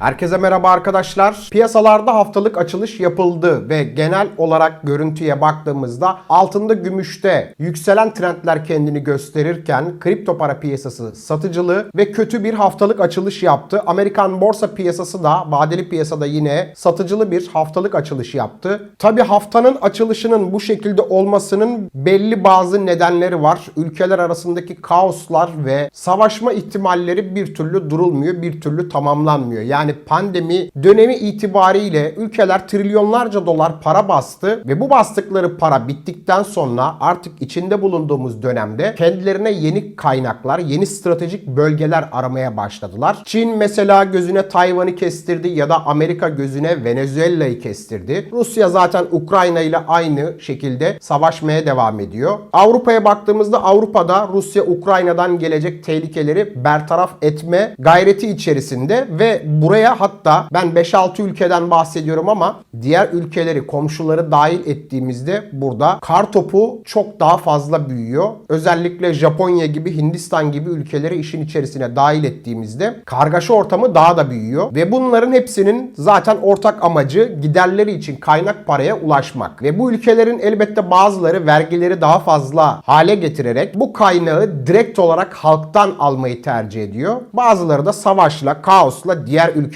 Herkese merhaba arkadaşlar. Piyasalarda haftalık açılış yapıldı ve genel olarak görüntüye baktığımızda altında gümüşte yükselen trendler kendini gösterirken kripto para piyasası satıcılı ve kötü bir haftalık açılış yaptı. Amerikan borsa piyasası da vadeli piyasada yine satıcılı bir haftalık açılış yaptı. Tabi haftanın açılışının bu şekilde olmasının belli bazı nedenleri var. Ülkeler arasındaki kaoslar ve savaşma ihtimalleri bir türlü durulmuyor, bir türlü tamamlanmıyor. Yani pandemi dönemi itibariyle ülkeler trilyonlarca dolar para bastı ve bu bastıkları para bittikten sonra artık içinde bulunduğumuz dönemde kendilerine yeni kaynaklar, yeni stratejik bölgeler aramaya başladılar. Çin mesela gözüne Tayvan'ı kestirdi ya da Amerika gözüne Venezuela'yı kestirdi. Rusya zaten Ukrayna ile aynı şekilde savaşmaya devam ediyor. Avrupa'ya baktığımızda Avrupa'da Rusya Ukrayna'dan gelecek tehlikeleri bertaraf etme gayreti içerisinde ve buraya hatta ben 5-6 ülkeden bahsediyorum ama diğer ülkeleri, komşuları dahil ettiğimizde burada kar topu çok daha fazla büyüyor. Özellikle Japonya gibi, Hindistan gibi ülkeleri işin içerisine dahil ettiğimizde kargaşa ortamı daha da büyüyor ve bunların hepsinin zaten ortak amacı giderleri için kaynak paraya ulaşmak. Ve bu ülkelerin elbette bazıları vergileri daha fazla hale getirerek bu kaynağı direkt olarak halktan almayı tercih ediyor. Bazıları da savaşla, kaosla diğer ülkelerden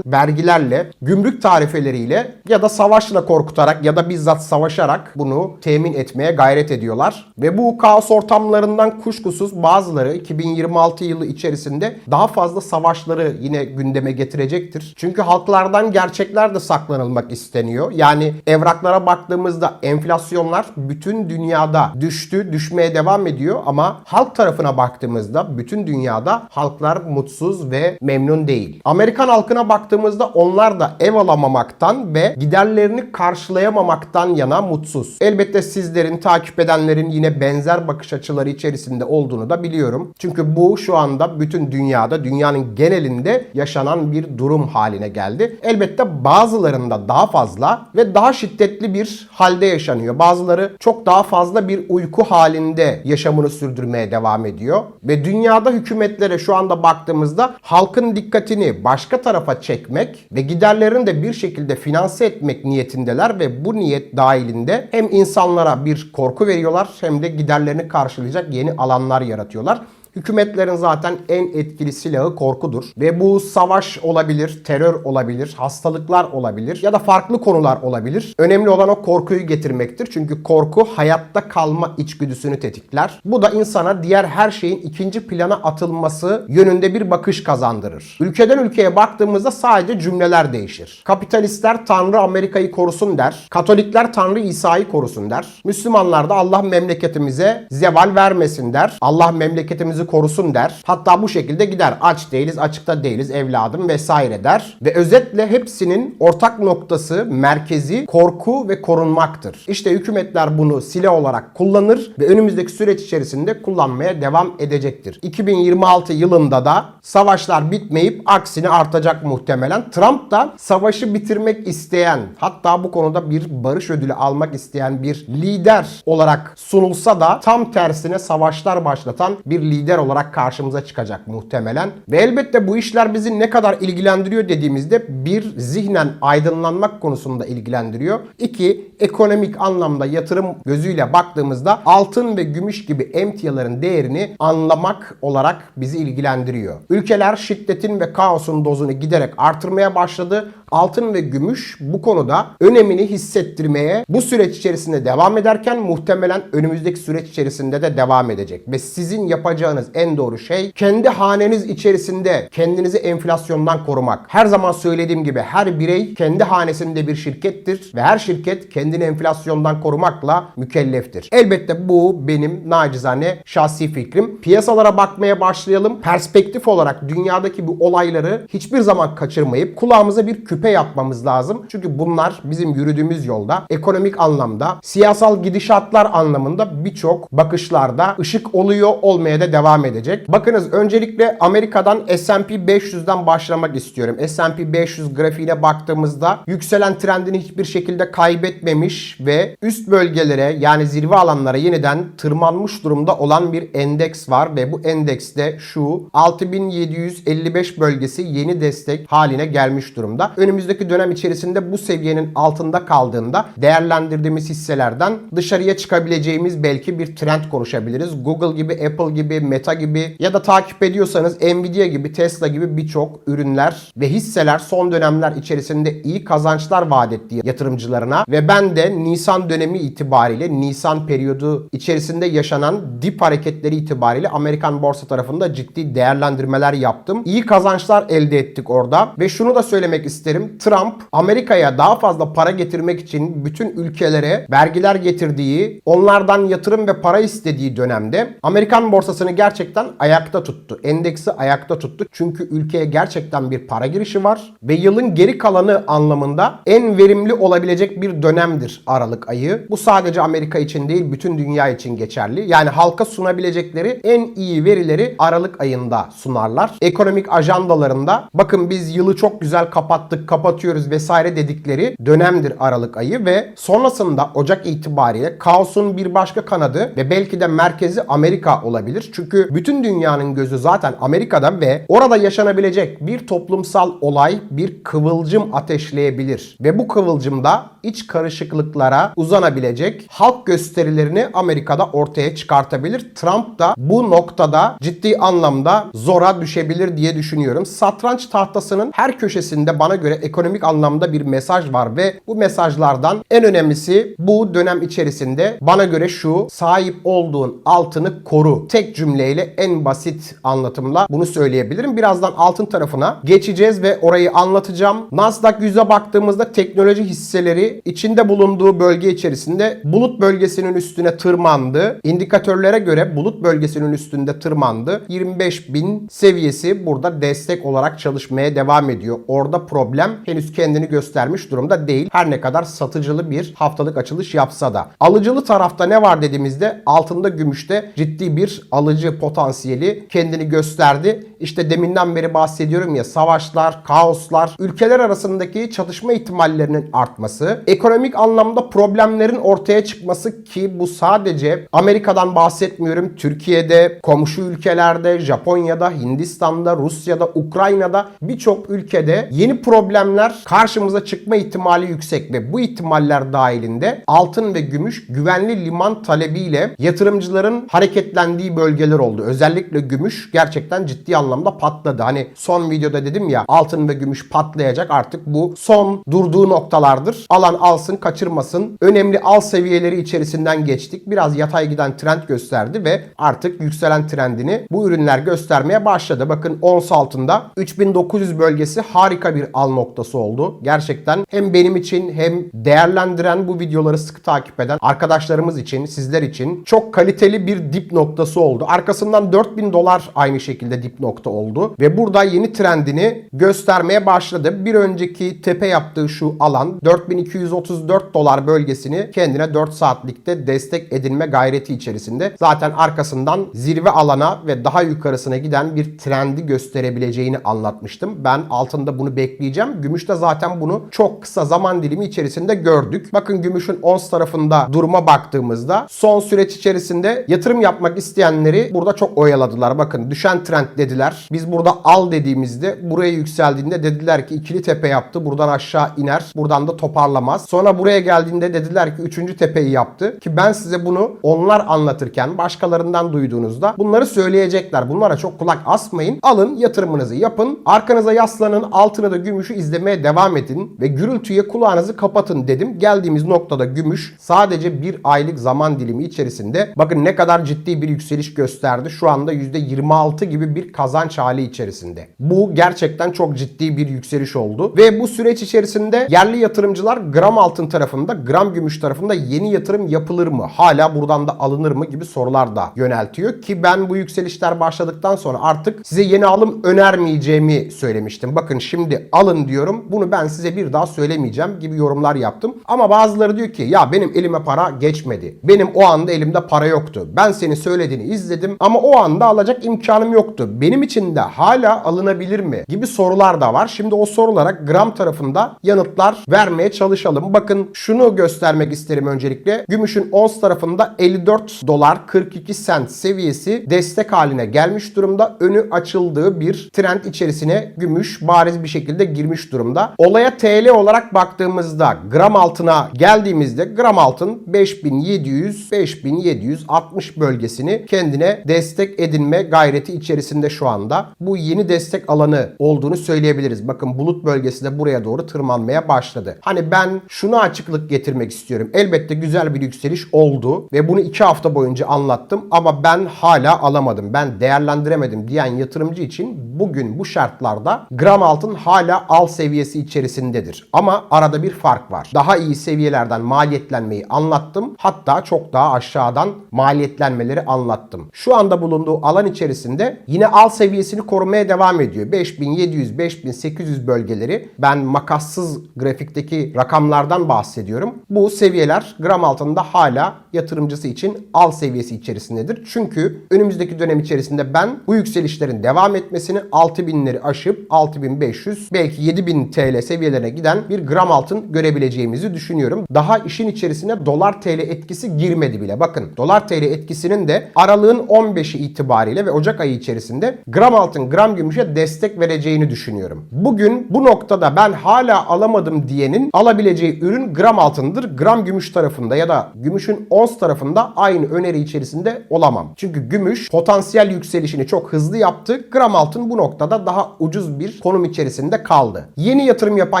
vergilerle, gümrük tarifeleriyle ya da savaşla korkutarak ya da bizzat savaşarak bunu temin etmeye gayret ediyorlar. Ve bu kaos ortamlarından kuşkusuz bazıları 2026 yılı içerisinde daha fazla savaşları yine gündeme getirecektir. Çünkü halklardan gerçekler de saklanılmak isteniyor. Yani evraklara baktığımızda enflasyonlar bütün dünyada düştü, düşmeye devam ediyor ama halk tarafına baktığımızda bütün dünyada halklar mutsuz ve memnun değil. Amerikan halkına baktığımızda onlar da ev alamamaktan ve giderlerini karşılayamamaktan yana mutsuz. Elbette sizlerin takip edenlerin yine benzer bakış açıları içerisinde olduğunu da biliyorum. Çünkü bu şu anda bütün dünyada, dünyanın genelinde yaşanan bir durum haline geldi. Elbette bazılarında daha fazla ve daha şiddetli bir halde yaşanıyor. Bazıları çok daha fazla bir uyku halinde yaşamını sürdürmeye devam ediyor. Ve dünyada hükümetlere şu anda baktığımızda halkın dikkatini başka tarafa çekmek ve giderlerini de bir şekilde finanse etmek niyetindeler ve bu niyet dahilinde hem insanlara bir korku veriyorlar hem de giderlerini karşılayacak yeni alanlar yaratıyorlar. Hükümetlerin zaten en etkili silahı korkudur. Ve bu savaş olabilir, terör olabilir, hastalıklar olabilir ya da farklı konular olabilir. Önemli olan o korkuyu getirmektir. Çünkü korku hayatta kalma içgüdüsünü tetikler. Bu da insana diğer her şeyin ikinci plana atılması yönünde bir bakış kazandırır. Ülkeden ülkeye baktığımızda sadece cümleler değişir. Kapitalistler Tanrı Amerika'yı korusun der. Katolikler Tanrı İsa'yı korusun der. Müslümanlar da Allah memleketimize zeval vermesin der. Allah memleketimizi korusun der. Hatta bu şekilde gider. Aç değiliz, açıkta değiliz evladım vesaire der. Ve özetle hepsinin ortak noktası, merkezi korku ve korunmaktır. İşte hükümetler bunu silah olarak kullanır ve önümüzdeki süreç içerisinde kullanmaya devam edecektir. 2026 yılında da savaşlar bitmeyip aksine artacak muhtemelen. Trump da savaşı bitirmek isteyen, hatta bu konuda bir barış ödülü almak isteyen bir lider olarak sunulsa da tam tersine savaşlar başlatan bir lider olarak karşımıza çıkacak muhtemelen. Ve elbette bu işler bizi ne kadar ilgilendiriyor dediğimizde bir zihnen aydınlanmak konusunda ilgilendiriyor. İki ekonomik anlamda yatırım gözüyle baktığımızda altın ve gümüş gibi emtiaların değerini anlamak olarak bizi ilgilendiriyor. Ülkeler şiddetin ve kaosun dozunu giderek artırmaya başladı. Altın ve gümüş bu konuda önemini hissettirmeye bu süreç içerisinde devam ederken muhtemelen önümüzdeki süreç içerisinde de devam edecek. Ve sizin yapacağınız en doğru şey kendi haneniz içerisinde kendinizi enflasyondan korumak. Her zaman söylediğim gibi her birey kendi hanesinde bir şirkettir ve her şirket kendini enflasyondan korumakla mükelleftir. Elbette bu benim nacizane şahsi fikrim. Piyasalara bakmaya başlayalım. Perspektif olarak dünyadaki bu olayları hiçbir zaman kaçırmayıp kulağımıza bir küpe yapmamız lazım. Çünkü bunlar bizim yürüdüğümüz yolda ekonomik anlamda, siyasal gidişatlar anlamında birçok bakışlarda ışık oluyor, olmaya da devam devam edecek. Bakınız öncelikle Amerika'dan S&P 500'den başlamak istiyorum. S&P 500 grafiğine baktığımızda yükselen trendini hiçbir şekilde kaybetmemiş ve üst bölgelere yani zirve alanlara yeniden tırmanmış durumda olan bir endeks var ve bu endekste şu 6755 bölgesi yeni destek haline gelmiş durumda. Önümüzdeki dönem içerisinde bu seviyenin altında kaldığında değerlendirdiğimiz hisselerden dışarıya çıkabileceğimiz belki bir trend konuşabiliriz. Google gibi, Apple gibi, Meta gibi ya da takip ediyorsanız Nvidia gibi, Tesla gibi birçok ürünler ve hisseler son dönemler içerisinde iyi kazançlar vaat etti yatırımcılarına ve ben de Nisan dönemi itibariyle Nisan periyodu içerisinde yaşanan dip hareketleri itibariyle Amerikan borsa tarafında ciddi değerlendirmeler yaptım. İyi kazançlar elde ettik orada ve şunu da söylemek isterim. Trump Amerika'ya daha fazla para getirmek için bütün ülkelere vergiler getirdiği, onlardan yatırım ve para istediği dönemde Amerikan borsasını gerçekten ayakta tuttu. Endeksi ayakta tuttu. Çünkü ülkeye gerçekten bir para girişi var ve yılın geri kalanı anlamında en verimli olabilecek bir dönemdir Aralık ayı. Bu sadece Amerika için değil bütün dünya için geçerli. Yani halka sunabilecekleri en iyi verileri Aralık ayında sunarlar. Ekonomik ajandalarında bakın biz yılı çok güzel kapattık, kapatıyoruz vesaire dedikleri dönemdir Aralık ayı ve sonrasında Ocak itibariyle kaosun bir başka kanadı ve belki de merkezi Amerika olabilir. Çünkü bütün dünyanın gözü zaten Amerika'da ve orada yaşanabilecek bir toplumsal olay bir kıvılcım ateşleyebilir. Ve bu kıvılcım da iç karışıklıklara uzanabilecek halk gösterilerini Amerika'da ortaya çıkartabilir. Trump da bu noktada ciddi anlamda zora düşebilir diye düşünüyorum. Satranç tahtasının her köşesinde bana göre ekonomik anlamda bir mesaj var ve bu mesajlardan en önemlisi bu dönem içerisinde bana göre şu sahip olduğun altını koru. Tek cümleyle en basit anlatımla bunu söyleyebilirim. Birazdan altın tarafına geçeceğiz ve orayı anlatacağım. Nasdaq 100'e baktığımızda teknoloji hisseleri içinde bulunduğu bölge içerisinde bulut bölgesinin üstüne tırmandı. İndikatörlere göre bulut bölgesinin üstünde tırmandı. 25.000 seviyesi burada destek olarak çalışmaya devam ediyor. Orada problem henüz kendini göstermiş durumda değil. Her ne kadar satıcılı bir haftalık açılış yapsa da. Alıcılı tarafta ne var dediğimizde altında gümüşte ciddi bir alıcı potansiyeli kendini gösterdi. İşte deminden beri bahsediyorum ya savaşlar, kaoslar, ülkeler arasındaki çatışma ihtimallerinin artması, ekonomik anlamda problemlerin ortaya çıkması ki bu sadece Amerika'dan bahsetmiyorum. Türkiye'de, komşu ülkelerde, Japonya'da, Hindistan'da, Rusya'da, Ukrayna'da birçok ülkede yeni problemler karşımıza çıkma ihtimali yüksek ve bu ihtimaller dahilinde altın ve gümüş güvenli liman talebiyle yatırımcıların hareketlendiği bölgeler oldu. Özellikle gümüş gerçekten ciddi anlamda patladı. Hani son videoda dedim ya altın ve gümüş patlayacak artık bu son durduğu noktalardır. Alan alsın kaçırmasın. Önemli al seviyeleri içerisinden geçtik. Biraz yatay giden trend gösterdi ve artık yükselen trendini bu ürünler göstermeye başladı. Bakın ons altında 3900 bölgesi harika bir al noktası oldu. Gerçekten hem benim için hem değerlendiren bu videoları sıkı takip eden arkadaşlarımız için, sizler için çok kaliteli bir dip noktası oldu. Arkasından 4000 dolar aynı şekilde dip nokta oldu ve burada yeni trendini göstermeye başladı. Bir önceki tepe yaptığı şu alan 4234 dolar bölgesini kendine 4 saatlikte destek edinme gayreti içerisinde. Zaten arkasından zirve alana ve daha yukarısına giden bir trendi gösterebileceğini anlatmıştım. Ben altında bunu bekleyeceğim. Gümüşte zaten bunu çok kısa zaman dilimi içerisinde gördük. Bakın gümüşün ons tarafında duruma baktığımızda son süreç içerisinde yatırım yapmak isteyenleri burada çok oyaladılar. Bakın düşen trend dediler. Biz burada al dediğimizde buraya yükseldiğinde dediler ki ikili tepe yaptı. Buradan aşağı iner. Buradan da toparlamaz. Sonra buraya geldiğinde dediler ki üçüncü tepeyi yaptı. Ki ben size bunu onlar anlatırken başkalarından duyduğunuzda bunları söyleyecekler. Bunlara çok kulak asmayın. Alın yatırımınızı yapın. Arkanıza yaslanın. Altını da gümüşü izlemeye devam edin. Ve gürültüye kulağınızı kapatın dedim. Geldiğimiz noktada gümüş sadece bir aylık zaman dilimi içerisinde bakın ne kadar ciddi bir yükseliş gösterdi. Şu anda %26 gibi bir kazanç kazanç hali içerisinde. Bu gerçekten çok ciddi bir yükseliş oldu ve bu süreç içerisinde yerli yatırımcılar gram altın tarafında, gram gümüş tarafında yeni yatırım yapılır mı? Hala buradan da alınır mı gibi sorular da yöneltiyor ki ben bu yükselişler başladıktan sonra artık size yeni alım önermeyeceğimi söylemiştim. Bakın şimdi alın diyorum. Bunu ben size bir daha söylemeyeceğim gibi yorumlar yaptım. Ama bazıları diyor ki ya benim elime para geçmedi. Benim o anda elimde para yoktu. Ben senin söylediğini izledim ama o anda alacak imkanım yoktu. Benim için de hala alınabilir mi? Gibi sorular da var. Şimdi o sorulara gram tarafında yanıtlar vermeye çalışalım. Bakın şunu göstermek isterim öncelikle. Gümüşün ons tarafında 54 dolar 42 sent seviyesi destek haline gelmiş durumda. Önü açıldığı bir trend içerisine gümüş bariz bir şekilde girmiş durumda. Olaya TL olarak baktığımızda gram altına geldiğimizde gram altın 5700 5760 bölgesini kendine destek edinme gayreti içerisinde şu anda. Bu yeni destek alanı olduğunu söyleyebiliriz. Bakın bulut bölgesi de buraya doğru tırmanmaya başladı. Hani ben şunu açıklık getirmek istiyorum. Elbette güzel bir yükseliş oldu ve bunu 2 hafta boyunca anlattım ama ben hala alamadım. Ben değerlendiremedim diyen yatırımcı için bugün bu şartlarda gram altın hala al seviyesi içerisindedir. Ama arada bir fark var. Daha iyi seviyelerden maliyetlenmeyi anlattım. Hatta çok daha aşağıdan maliyetlenmeleri anlattım. Şu anda bulunduğu alan içerisinde yine al seviyesini korumaya devam ediyor. 5700-5800 bölgeleri ben makassız grafikteki rakamlardan bahsediyorum. Bu seviyeler gram altında hala yatırımcısı için al seviyesi içerisindedir. Çünkü önümüzdeki dönem içerisinde ben bu yükselişlerin devam etmesini 6000'leri aşıp 6500 belki 7000 TL seviyelerine giden bir gram altın görebileceğimizi düşünüyorum. Daha işin içerisine dolar TL etkisi girmedi bile. Bakın dolar TL etkisinin de aralığın 15'i itibariyle ve Ocak ayı içerisinde gram altın gram gümüşe destek vereceğini düşünüyorum. Bugün bu noktada ben hala alamadım diyenin alabileceği ürün gram altındır. Gram gümüş tarafında ya da gümüşün ons tarafında aynı öneri içerisinde olamam. Çünkü gümüş potansiyel yükselişini çok hızlı yaptı. Gram altın bu noktada daha ucuz bir konum içerisinde kaldı. Yeni yatırım yapan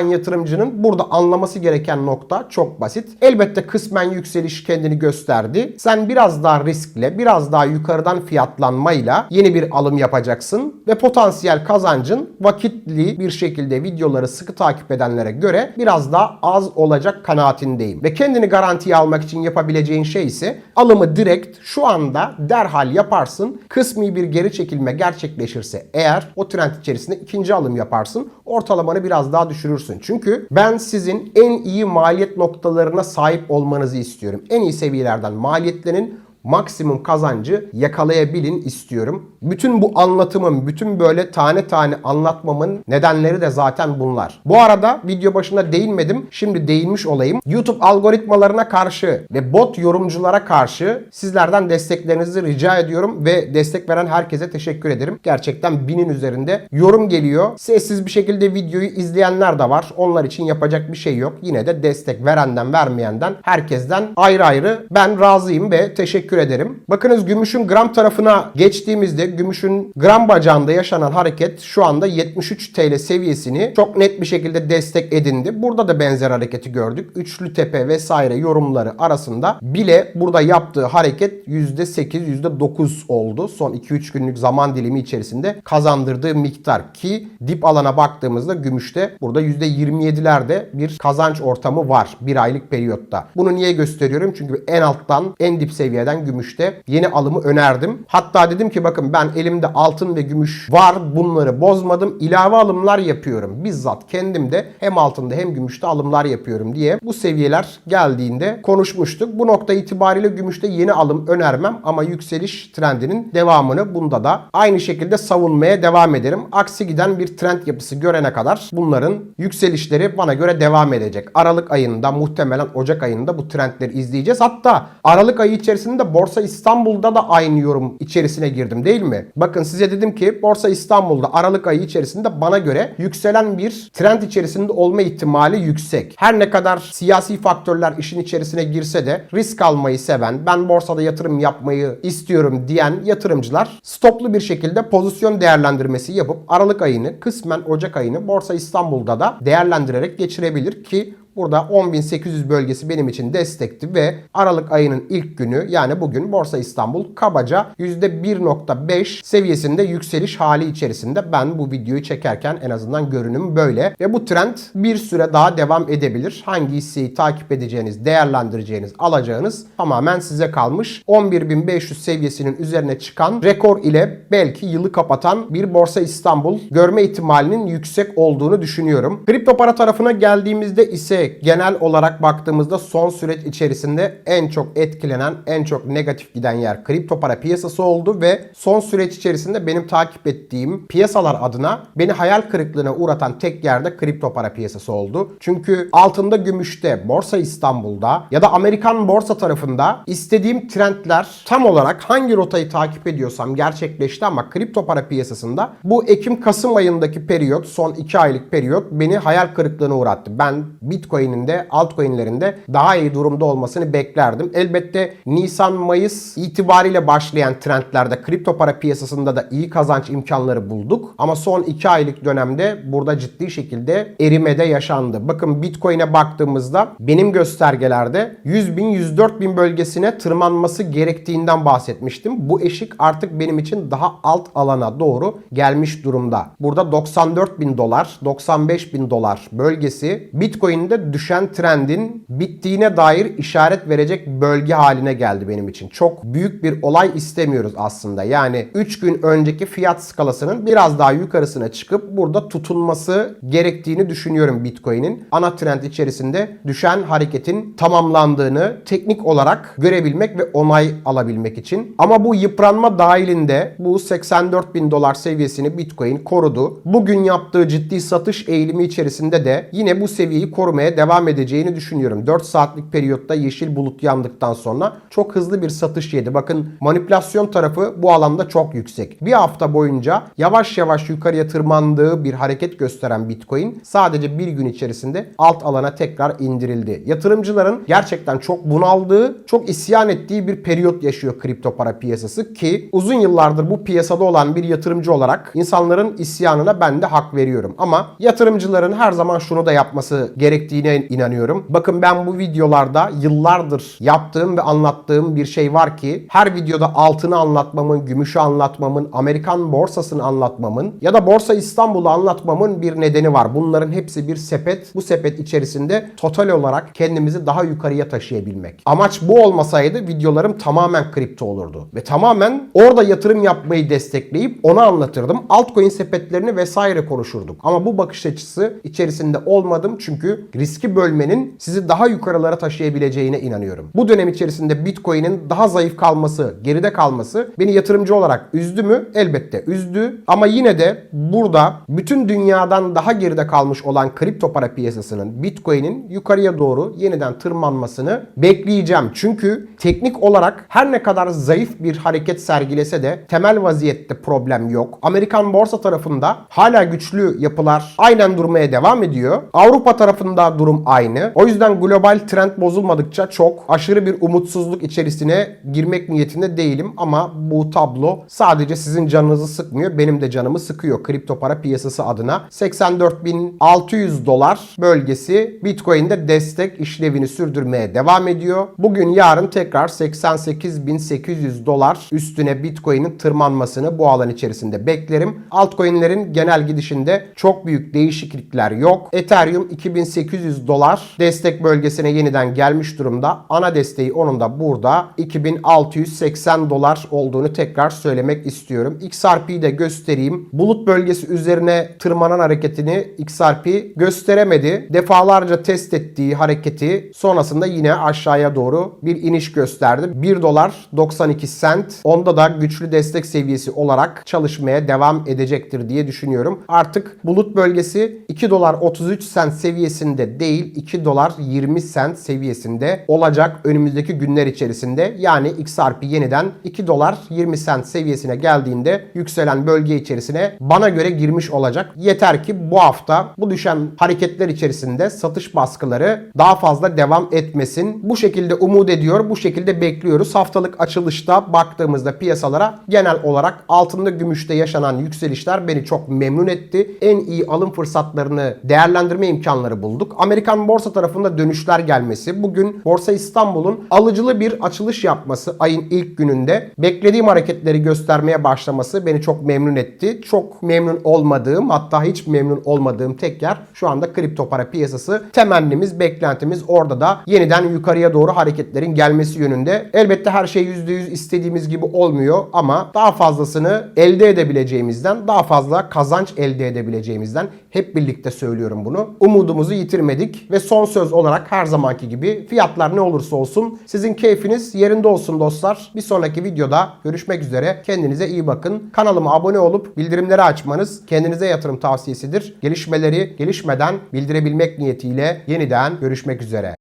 yatırımcının burada anlaması gereken nokta çok basit. Elbette kısmen yükseliş kendini gösterdi. Sen biraz daha riskle, biraz daha yukarıdan fiyatlanmayla yeni bir alım yapacaksın ve potansiyel kazancın vakitli bir şekilde videoları sıkı takip edenlere göre biraz daha az olacak kanaatindeyim. Ve kendini garantiye almak için yapabileceğin şey ise alımı direkt şu anda derhal yaparsın. Kısmi bir geri çekilme gerçekleşirse eğer o trend içerisinde ikinci alım yaparsın. Ortalamanı biraz daha düşürürsün. Çünkü ben sizin en iyi maliyet noktalarına sahip olmanızı istiyorum. En iyi seviyelerden maliyetlenin maksimum kazancı yakalayabilin istiyorum. Bütün bu anlatımın, bütün böyle tane tane anlatmamın nedenleri de zaten bunlar. Bu arada video başında değinmedim. Şimdi değinmiş olayım. YouTube algoritmalarına karşı ve bot yorumculara karşı sizlerden desteklerinizi rica ediyorum ve destek veren herkese teşekkür ederim. Gerçekten binin üzerinde yorum geliyor. Sessiz bir şekilde videoyu izleyenler de var. Onlar için yapacak bir şey yok. Yine de destek verenden vermeyenden herkesten ayrı ayrı ben razıyım ve teşekkür ederim. Bakınız gümüşün gram tarafına geçtiğimizde gümüşün gram bacağında yaşanan hareket şu anda 73 TL seviyesini çok net bir şekilde destek edindi. Burada da benzer hareketi gördük. Üçlü tepe vesaire yorumları arasında bile burada yaptığı hareket %8 %9 oldu. Son 2-3 günlük zaman dilimi içerisinde kazandırdığı miktar ki dip alana baktığımızda gümüşte burada %27'lerde bir kazanç ortamı var bir aylık periyotta. Bunu niye gösteriyorum? Çünkü en alttan en dip seviyeden gümüşte yeni alımı önerdim. Hatta dedim ki bakın ben elimde altın ve gümüş var bunları bozmadım. İlave alımlar yapıyorum. Bizzat kendim de hem altında hem gümüşte alımlar yapıyorum diye bu seviyeler geldiğinde konuşmuştuk. Bu nokta itibariyle gümüşte yeni alım önermem ama yükseliş trendinin devamını bunda da aynı şekilde savunmaya devam ederim. Aksi giden bir trend yapısı görene kadar bunların yükselişleri bana göre devam edecek. Aralık ayında muhtemelen Ocak ayında bu trendleri izleyeceğiz. Hatta Aralık ayı içerisinde Borsa İstanbul'da da aynı yorum içerisine girdim değil mi? Bakın size dedim ki Borsa İstanbul'da Aralık ayı içerisinde bana göre yükselen bir trend içerisinde olma ihtimali yüksek. Her ne kadar siyasi faktörler işin içerisine girse de risk almayı seven, ben borsada yatırım yapmayı istiyorum diyen yatırımcılar stoplu bir şekilde pozisyon değerlendirmesi yapıp Aralık ayını kısmen Ocak ayını Borsa İstanbul'da da değerlendirerek geçirebilir ki Burada 10.800 bölgesi benim için destekti ve Aralık ayının ilk günü yani bugün Borsa İstanbul kabaca %1.5 seviyesinde yükseliş hali içerisinde ben bu videoyu çekerken en azından görünüm böyle. Ve bu trend bir süre daha devam edebilir. Hangi hisseyi takip edeceğiniz, değerlendireceğiniz, alacağınız tamamen size kalmış. 11.500 seviyesinin üzerine çıkan rekor ile belki yılı kapatan bir Borsa İstanbul görme ihtimalinin yüksek olduğunu düşünüyorum. Kripto para tarafına geldiğimizde ise genel olarak baktığımızda son süreç içerisinde en çok etkilenen, en çok negatif giden yer kripto para piyasası oldu ve son süreç içerisinde benim takip ettiğim piyasalar adına beni hayal kırıklığına uğratan tek yerde kripto para piyasası oldu. Çünkü altında gümüşte, Borsa İstanbul'da ya da Amerikan borsa tarafında istediğim trendler tam olarak hangi rotayı takip ediyorsam gerçekleşti ama kripto para piyasasında bu Ekim-Kasım ayındaki periyot, son 2 aylık periyot beni hayal kırıklığına uğrattı. Ben Bitcoin'in de altcoin'lerin de daha iyi durumda olmasını beklerdim. Elbette Nisan-Mayıs itibariyle başlayan trendlerde kripto para piyasasında da iyi kazanç imkanları bulduk. Ama son 2 aylık dönemde burada ciddi şekilde erimede yaşandı. Bakın Bitcoin'e baktığımızda benim göstergelerde 100 bin 104 bin bölgesine tırmanması gerektiğinden bahsetmiştim. Bu eşik artık benim için daha alt alana doğru gelmiş durumda. Burada 94 bin dolar, 95 bin dolar bölgesi Bitcoin'de düşen trendin bittiğine dair işaret verecek bölge haline geldi benim için. Çok büyük bir olay istemiyoruz aslında. Yani 3 gün önceki fiyat skalasının biraz daha yukarısına çıkıp burada tutunması gerektiğini düşünüyorum Bitcoin'in. Ana trend içerisinde düşen hareketin tamamlandığını teknik olarak görebilmek ve onay alabilmek için. Ama bu yıpranma dahilinde bu 84 bin dolar seviyesini Bitcoin korudu. Bugün yaptığı ciddi satış eğilimi içerisinde de yine bu seviyeyi korumaya devam edeceğini düşünüyorum. 4 saatlik periyotta yeşil bulut yandıktan sonra çok hızlı bir satış yedi. Bakın manipülasyon tarafı bu alanda çok yüksek. Bir hafta boyunca yavaş yavaş yukarıya tırmandığı bir hareket gösteren Bitcoin sadece bir gün içerisinde alt alana tekrar indirildi. Yatırımcıların gerçekten çok bunaldığı, çok isyan ettiği bir periyot yaşıyor kripto para piyasası ki uzun yıllardır bu piyasada olan bir yatırımcı olarak insanların isyanına ben de hak veriyorum. Ama yatırımcıların her zaman şunu da yapması gerektiğine inanıyorum. Bakın ben bu videolarda yıllardır yaptığım ve anlattığım bir şey var ki her videoda altını anlatmamın, gümüşü anlatmamın, Amerikan borsasını anlatmamın ya da Borsa İstanbul'u anlatmamın bir nedeni var. Bunların hepsi bir sepet. Bu sepet içerisinde total olarak kendimizi daha yukarıya taşıyabilmek. Amaç bu olmasaydı videolarım tamamen kripto olurdu. Ve tamamen orada yatırım yapmayı destekleyip onu anlatırdım. Altcoin sepetlerini vesaire konuşurduk. Ama bu bakış açısı içerisinde olmadım çünkü riski bölmenin sizi daha yukarılara taşıyabileceğine inanıyorum. Bu dönem içerisinde Bitcoin'in daha zayıf kalması, geride kalması beni yatırımcı olarak üzdü mü? Elbette üzdü. Ama yine de burada bütün dünyadan daha geride kalmış olan kripto para piyasasının Bitcoin'in yukarıya doğru yeniden tırmanmasını bekleyeceğim. Çünkü teknik olarak her ne kadar zayıf bir hareket sergilese de temel vaziyette problem yok. Amerikan borsa tarafında hala güçlü yapılar aynen durmaya devam ediyor. Avrupa tarafında durum aynı. O yüzden global trend bozulmadıkça çok aşırı bir umutsuzluk içerisine girmek niyetinde değilim ama bu tablo sadece sizin canınızı sıkmıyor. Benim de canımı sıkıyor kripto para piyasası adına. 84.600 dolar bölgesi Bitcoin'de destek işlevini sürdürmeye devam ediyor. Bugün yarın tekrar 88.800 dolar üstüne Bitcoin'in tırmanmasını bu alan içerisinde beklerim. Altcoin'lerin genel gidişinde çok büyük değişiklikler yok. Ethereum 2800 dolar destek bölgesine yeniden gelmiş durumda. Ana desteği onun da burada 2680 dolar olduğunu tekrar söylemek istiyorum. XRP'yi de göstereyim. Bulut bölgesi üzerine tırmanan hareketini XRP gösteremedi. Defalarca test ettiği hareketi sonrasında yine aşağıya doğru bir iniş gösterdi. 1 dolar 92 sent. Onda da güçlü destek seviyesi olarak çalışmaya devam edecektir diye düşünüyorum. Artık bulut bölgesi 2 dolar 33 sent seviyesinde değil 2 dolar 20 sent seviyesinde olacak önümüzdeki günler içerisinde. Yani XRP yeniden 2 dolar 20 sent seviyesine geldiğinde yükselen bölge içerisine bana göre girmiş olacak. Yeter ki bu hafta bu düşen hareketler içerisinde satış baskıları daha fazla devam etmesin. Bu şekilde umut ediyor, bu şekilde bekliyoruz. Haftalık açılışta baktığımızda piyasalara genel olarak altında gümüşte yaşanan yükselişler beni çok memnun etti. En iyi alım fırsatlarını değerlendirme imkanları bulduk. Amerikan borsa tarafında dönüşler gelmesi, bugün Borsa İstanbul'un alıcılı bir açılış yapması ayın ilk gününde beklediğim hareketleri göstermeye başlaması beni çok memnun etti. Çok memnun olmadığım hatta hiç memnun olmadığım tek yer şu anda kripto para piyasası. Temennimiz, beklentimiz orada da yeniden yukarıya doğru hareketlerin gelmesi yönünde. Elbette her şey %100 istediğimiz gibi olmuyor ama daha fazlasını elde edebileceğimizden, daha fazla kazanç elde edebileceğimizden hep birlikte söylüyorum bunu. Umudumuzu yitirmedik ve son söz olarak her zamanki gibi fiyatlar ne olursa olsun sizin keyfiniz yerinde olsun dostlar. Bir sonraki videoda görüşmek üzere. Kendinize iyi bakın. Kanalıma abone olup bildirimleri açmanız kendinize yatırım tavsiyesidir. Gelişmeleri gelişmeden bildirebilmek niyetiyle yeniden görüşmek üzere.